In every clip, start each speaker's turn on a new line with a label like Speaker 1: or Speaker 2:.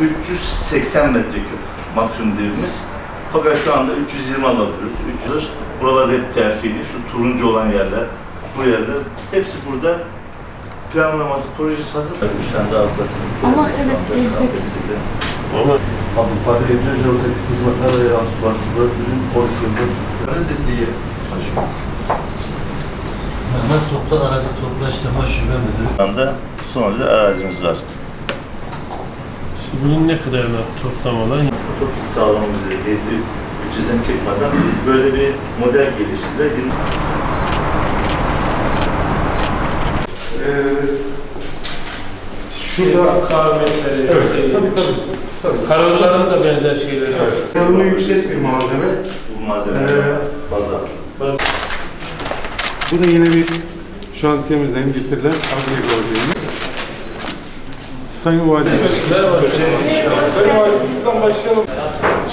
Speaker 1: 380 metreküp maksimum dibimiz. Fakat şu anda 320 alabiliyoruz. 300. Buralar hep terfili. Şu turuncu olan yerler, bu yerler hepsi burada planlaması, projesi hazır. Üç tane daha avukatımız
Speaker 2: Ama evet, gelecek.
Speaker 3: Ama
Speaker 4: Abi padriyece jeoteknik hizmetler ajansı var. Şurada ürün portföyde. Neredesiye çalışıyor.
Speaker 5: Mehmet Toprak Arazi Toplaştırma Şube Müdürü.
Speaker 1: Şu anda son bir arazimiz var.
Speaker 3: Bunun ne kadarına toplam olan
Speaker 1: Otobüs sağlamamız hediyesi 300'den çıkmadan böyle bir model geliştirdiler.
Speaker 4: Şurada
Speaker 3: kametleri,
Speaker 4: Evet,
Speaker 3: şey,
Speaker 4: tabii tabii. tabii.
Speaker 3: kararların da benzer şeyleri var.
Speaker 4: Yanımı yüksek bir malzeme.
Speaker 1: Bu malzemeler
Speaker 4: Ee,
Speaker 1: fazla.
Speaker 4: Bu da yine bir şantiyemizden getirilen adliye gördüğümüz. Sayın Valim. Sayın Valim şuradan başlayalım.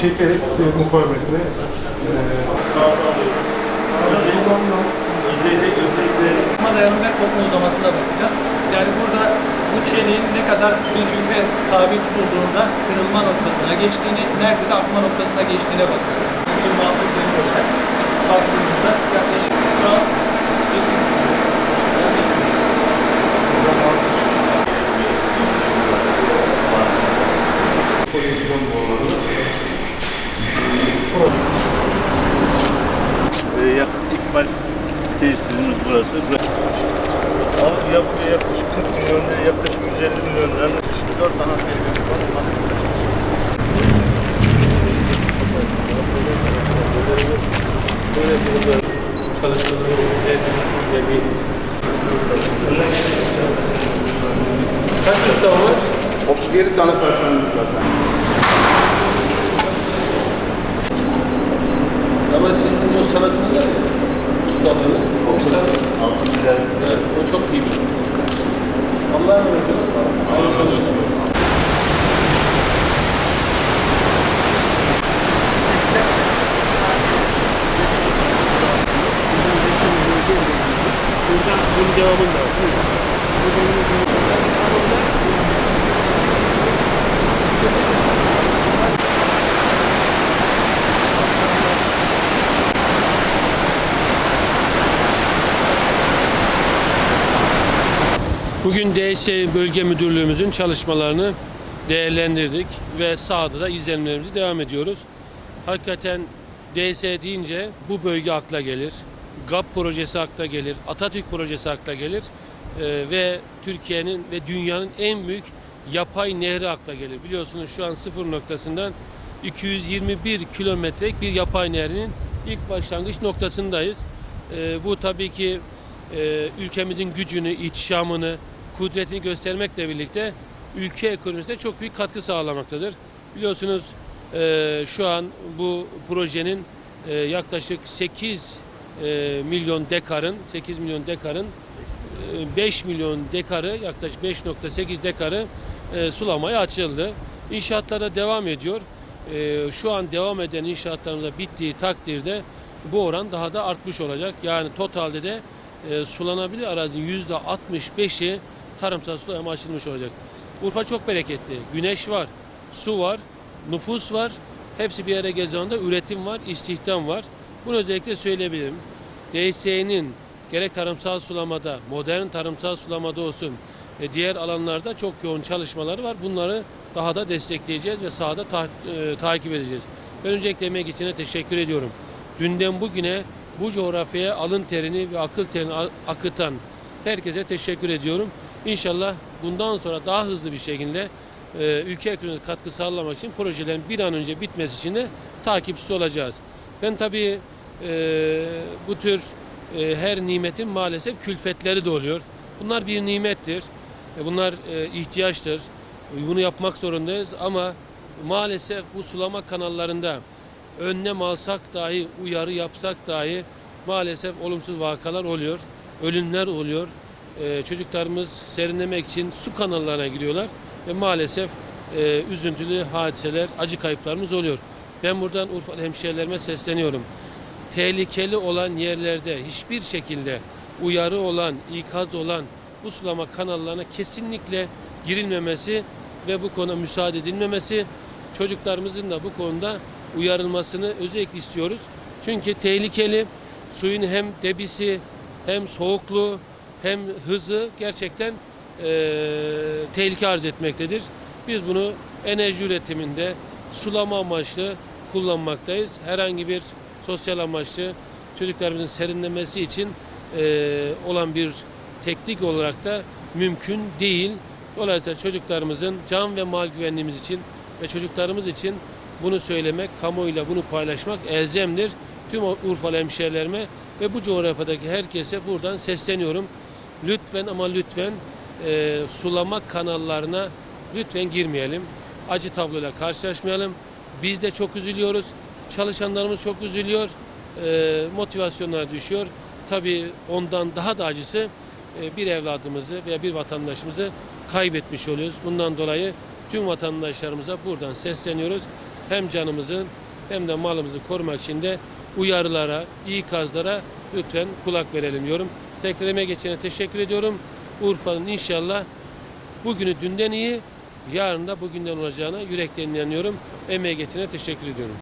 Speaker 4: Çekerek e, mukavemetine.
Speaker 1: Özellikle, özellikle
Speaker 6: Ama dayanım ve kopma uzamasına bakacağız. Yani burada bu çeliğin ne kadar düzgün ve tabi tutulduğunda kırılma noktasına geçtiğini, nerede de akma noktasına geçtiğine bakıyoruz. 26 kırım olarak baktığımızda yaklaşık şu an 8
Speaker 1: e, yakıt ikmal tesisimiz burası. Ama yapıyor yaklaşık 40 milyon lira, yaklaşık 150 milyon lira. İşte 4 tane
Speaker 3: Böyle burada çalışmaları ve bir Kaç usta var?
Speaker 4: 37 tane personelimiz var.
Speaker 3: Ama sizin bu sanatınız var ya, ustalığınız, o bir sanat. Evet, o çok iyi bir şey. Allah'a emanet olun. Allah razı olsun. Burada bunun Bugün DS Bölge Müdürlüğümüzün çalışmalarını değerlendirdik ve sahada da izlenimlerimizi devam ediyoruz. Hakikaten DS deyince bu bölge akla gelir. GAP projesi akla gelir, Atatürk projesi akla gelir Ee, ve Türkiye'nin ve dünyanın en büyük yapay nehri akla gelir. Biliyorsunuz şu an sıfır noktasından 221 kilometrelik bir yapay nehrinin ilk başlangıç noktasındayız. Ee, bu tabii ki e, ülkemizin gücünü, ihtişamını, kudretini göstermekle birlikte ülke ekonomisine çok büyük katkı sağlamaktadır. Biliyorsunuz e, şu an bu projenin e, yaklaşık 8 e, milyon dekarın, 8 milyon dekarın e, 5 milyon dekarı, yaklaşık 5.8 dekarı e, sulamaya açıldı. İnşaatlar da devam ediyor. E, şu an devam eden inşaatların da bittiği takdirde bu oran daha da artmış olacak. Yani totalde de e, sulanabilir arazinin yüzde 65'i tarımsal sulama açılmış olacak. Urfa çok bereketli. Güneş var, su var, nüfus var. Hepsi bir yere geldiğinde üretim var, istihdam var. Bunu özellikle söyleyebilirim. DSE'nin gerek tarımsal sulamada, modern tarımsal sulamada olsun, e, diğer alanlarda çok yoğun çalışmaları var. Bunları daha da destekleyeceğiz ve sahada ta- e, takip edeceğiz. Ben öncelikle emek içine teşekkür ediyorum. Dünden bugüne bu coğrafyaya alın terini ve akıl terini akıtan herkese teşekkür ediyorum. İnşallah bundan sonra daha hızlı bir şekilde e, ülke ekonomisine katkı sağlamak için projelerin bir an önce bitmesi için de takipçisi olacağız. Ben tabii e, bu tür e, her nimetin maalesef külfetleri de oluyor. Bunlar bir nimettir. E, bunlar e, ihtiyaçtır. Bunu yapmak zorundayız ama maalesef bu sulama kanallarında önlem alsak dahi, uyarı yapsak dahi maalesef olumsuz vakalar oluyor. Ölümler oluyor. Ee, çocuklarımız serinlemek için su kanallarına giriyorlar ve maalesef e, üzüntülü hadiseler, acı kayıplarımız oluyor. Ben buradan Urfa hemşehrilerime sesleniyorum. Tehlikeli olan yerlerde hiçbir şekilde uyarı olan, ikaz olan bu sulama kanallarına kesinlikle girilmemesi ve bu konuda müsaade edilmemesi, çocuklarımızın da bu konuda uyarılmasını özellikle istiyoruz. Çünkü tehlikeli suyun hem debisi hem soğukluğu hem hızı gerçekten eee, tehlike arz etmektedir. Biz bunu enerji üretiminde sulama amaçlı kullanmaktayız. Herhangi bir sosyal amaçlı çocuklarımızın serinlemesi için eee, olan bir teknik olarak da mümkün değil. Dolayısıyla çocuklarımızın can ve mal güvenliğimiz için ve çocuklarımız için bunu söylemek, kamuoyuyla bunu paylaşmak elzemdir. Tüm Urfalı hemşehrilerime ve bu coğrafyadaki herkese buradan sesleniyorum. Lütfen ama lütfen e, sulama kanallarına lütfen girmeyelim. Acı tabloyla karşılaşmayalım. Biz de çok üzülüyoruz. Çalışanlarımız çok üzülüyor. E, motivasyonlar düşüyor. Tabii ondan daha da acısı e, bir evladımızı veya bir vatandaşımızı kaybetmiş oluyoruz. Bundan dolayı tüm vatandaşlarımıza buradan sesleniyoruz. Hem canımızı hem de malımızı korumak için de uyarılara, ikazlara lütfen kulak verelim diyorum. Tekrar emeğe geçene teşekkür ediyorum. Urfa'nın inşallah bugünü dünden iyi, yarın da bugünden olacağına yürekten inanıyorum. Emeğe geçene teşekkür ediyorum.